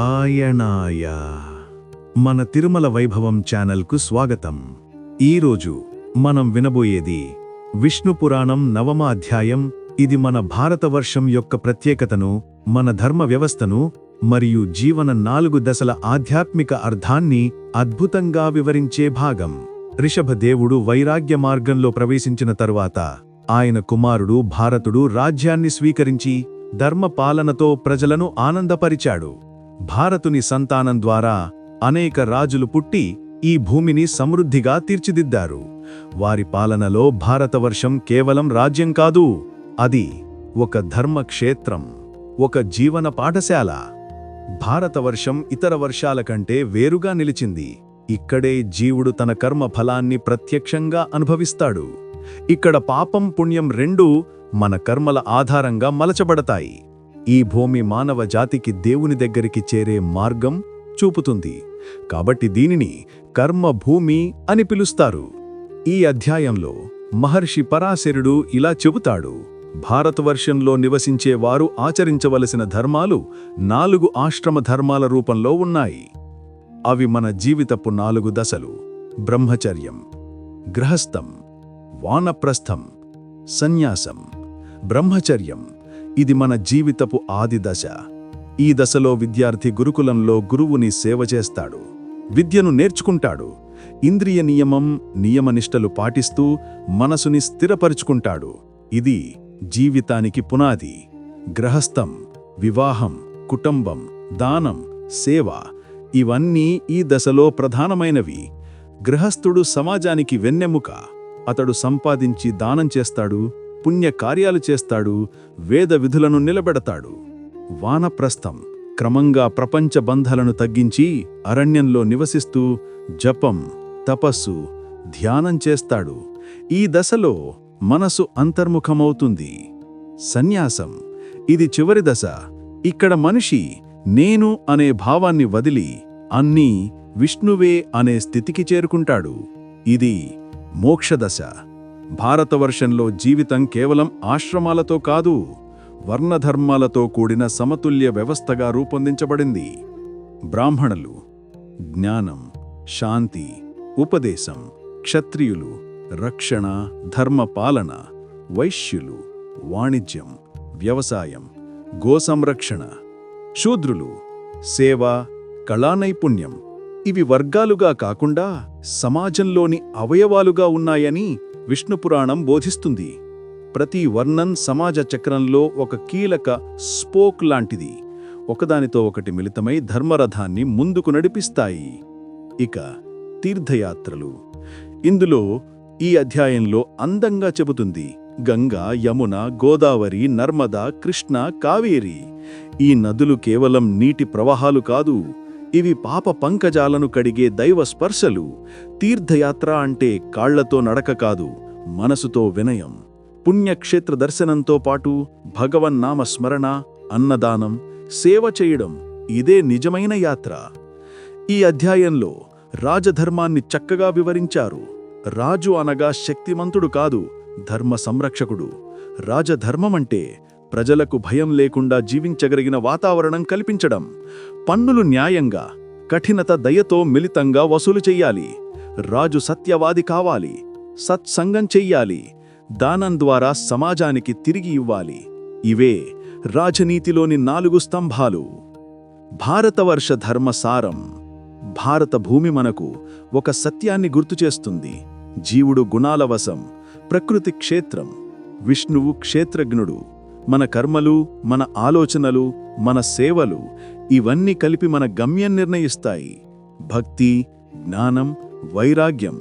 నారాయణాయ. మన తిరుమల వైభవం ఛానల్కు స్వాగతం. ఈరోజు మనం వినబోయేది విష్ణు పురాణం నవమ అధ్యాయం. ఇది మన భారతవర్షం యొక్క ప్రత్యేకతను మన ధర్మ వ్యవస్థను మరియు జీవన నాలుగు దశల ఆధ్యాత్మిక అర్థాన్ని అద్భుతంగా వివరించే భాగం. రిషభదేవుడు వైరాగ్య మార్గంలో ప్రవేశించిన తరువాత ఆయన కుమారుడు భారతుడు రాజ్యాన్ని స్వీకరించి ధర్మ పాలనతో ప్రజలను ఆనందపరిచాడు. భారతుని సంతానం ద్వారా అనేక రాజులు పుట్టి ఈ భూమిని సమృద్ధిగా తీర్చిదిద్దారు. వారి పాలనలో భారతవర్షం కేవలం రాజ్యం కాదు అది ఒక ధర్మక్షేత్రం ఒక జీవన పాఠశాల. భారతవర్షం ఇతర వర్షాల కంటే వేరుగా నిలిచింది. ఇక్కడే జీవుడు తన కర్మ ఫలాన్ని ప్రత్యక్షంగా అనుభవిస్తాడు. ఇక్కడ పాపం పుణ్యం రెండూ మన కర్మల ఆధారంగా మలచబడతాయి. ఈ భూమి మానవ జాతికి దేవుని దగ్గరికి చేరే మార్గం చూపుతుంది. కాబట్టి దీనిని కర్మభూమి అని పిలుస్తారు. ఈ అధ్యాయంలో మహర్షి పరాశరుడు ఇలా చెబుతాడు. భారతవర్షంలో నివసించే వారు ఆచరించవలసిన ధర్మాలు నాలుగు ఆశ్రమ ధర్మాల రూపంలో ఉన్నాయి. అవి మన జీవితపు నాలుగు దశలు. బ్రహ్మచర్యం గ్రహస్థం వానప్రస్థం సన్యాసం బ్రహ్మచర్యం ఇది మన జీవితపు ఆది దశ. ఈ దశలో విద్యార్థి గురుకులంలో గురువుని సేవ చేస్తాడు. విద్యను నేర్చుకుంటాడు. ఇంద్రియ నియమం నియమనిష్టలు పాటిస్తూ మనసుని స్థిరపరుచుకుంటాడు. ఇది జీవితానికి పునాది. గ్రహస్థం వివాహం కుటుంబం దానం సేవ ఇవన్నీ ఈ దశలో ప్రధానమైనవి. గృహస్థుడు సమాజానికి వెన్నెముక. అతడు సంపాదించి దానం చేస్తాడు. పుణ్యకార్యాలు చేస్తాడు వేద విధులను నిలబెడతాడు. వానప్రస్థం క్రమంగా ప్రపంచ బంధాలను తగ్గించి అరణ్యంలో నివసిస్తూ జపం తపస్సు ధ్యానం చేస్తాడు. ఈ దశలో మనసు అంతర్ముఖమవుతుంది. సన్యాసం. ఇది చివరి దశ. ఇక్కడ మనిషి నేను అనే భావాన్ని వదిలి అన్నీ విష్ణువే అనే స్థితికి చేరుకుంటాడు. ఇది మోక్షదశ భారతవర్షంలో జీవితం కేవలం ఆశ్రమాలతో కాదు వర్ణధర్మాలతో కూడిన సమతుల్య వ్యవస్థగా రూపొందించబడింది. బ్రాహ్మణులు జ్ఞానం శాంతి ఉపదేశం క్షత్రియులు రక్షణ ధర్మపాలన వైశ్యులు వాణిజ్యం వ్యవసాయం గోసంరక్షణ శూద్రులు సేవ కళానైపుణ్యం. ఇవి వర్గాలుగా కాకుండా సమాజంలోని అవయవాలుగా ఉన్నాయని విష్ణుపురాణం బోధిస్తుంది. ప్రతి వర్ణం సమాజ చక్రంలో ఒక కీలక స్పోక్ లాంటిది. ఒకదానితో ఒకటి మిళితమై ధర్మరథాన్ని ముందుకు నడిపిస్తాయి. ఇక తీర్థయాత్రలు. ఇందులో ఈ అధ్యాయంలో అందంగా చెబుతుంది. గంగా యమున గోదావరి నర్మద కృష్ణ కావేరి. ఈ నదులు కేవలం నీటి ప్రవాహాలు కాదు. ఇవి పాప పంకజాలను కడిగే దైవ స్పర్శలు. తీర్థయాత్ర అంటే కాళ్ళతో నడక కాదు మనసుతో వినయం. పుణ్యక్షేత్ర దర్శనంతో పాటు భగవన్నామ స్మరణ అన్నదానం సేవ చేయడం ఇదే నిజమైన యాత్ర. ఈ అధ్యాయంలో రాజధర్మాన్ని చక్కగా వివరించారు. రాజు అనగా శక్తిమంతుడు కాదు ధర్మ సంరక్షకుడు. రాజధర్మమంటే ప్రజలకు భయం లేకుండా జీవించగలిగిన వాతావరణం కల్పించడం. పన్నులు న్యాయంగా కఠినత దయతో మిలితంగా వసూలు చెయ్యాలి. రాజు సత్యవాది కావాలి. సత్సంగం చెయ్యాలి. దానం ద్వారా సమాజానికి తిరిగి ఇవ్వాలి. ఇవే రాజనీతిలోని నాలుగు స్తంభాలు. భారతవర్ష ధర్మసారం భారత భూమి మనకు ఒక సత్యాన్ని గుర్తుచేస్తుంది జీవుడు గుణాలవశం ప్రకృతి క్షేత్రం. విష్ణువు క్షేత్రజ్ఞుడు. మన కర్మలు మన ఆలోచనలు మన సేవలు ఇవన్నీ కలిపి మన గమ్యం నిర్ణయిస్తాయి. భక్తి జ్ఞానం వైరాగ్యం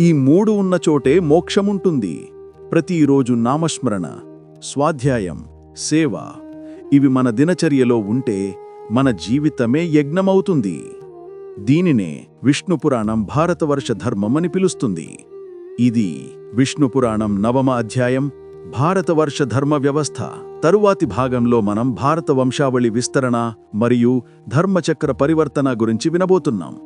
ఈ మూడు ఉన్న చోటే మోక్షముంటుంది. ప్రతిరోజు నామస్మరణ స్వాధ్యాయం సేవ ఇవి మన దినచర్యలో ఉంటే మన జీవితమే యజ్ఞమవుతుంది. దీనినే విష్ణుపురాణం భారతవర్ష ధర్మమని పిలుస్తుంది. ఇది విష్ణుపురాణం నవమ అధ్యాయం భారతవర్ష ధర్మ వ్యవస్థ. తరువాతి భాగంలో మనం భారత వంశావళి విస్తరణ మరియు ధర్మచక్ర పరివర్తన గురించి వినబోతున్నాం.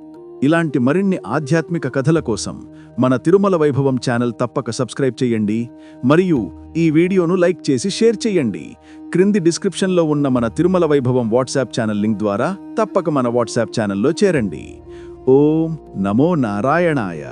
ఇలాంటి మరిన్ని ఆధ్యాత్మిక కథల కోసం మన తిరుమల వైభవం ఛానల్ తప్పక సబ్స్క్రైబ్ చేయండి మరియు ఈ వీడియోను లైక్ చేసి షేర్ చేయండి. క్రింది డిస్క్రిప్షన్లో ఉన్న మన తిరుమల వైభవం వాట్సాప్ ఛానల్ లింక్ ద్వారా తప్పక మన వాట్సాప్ ఛానల్లో చేరండి. ఓం నమో నారాయణాయ.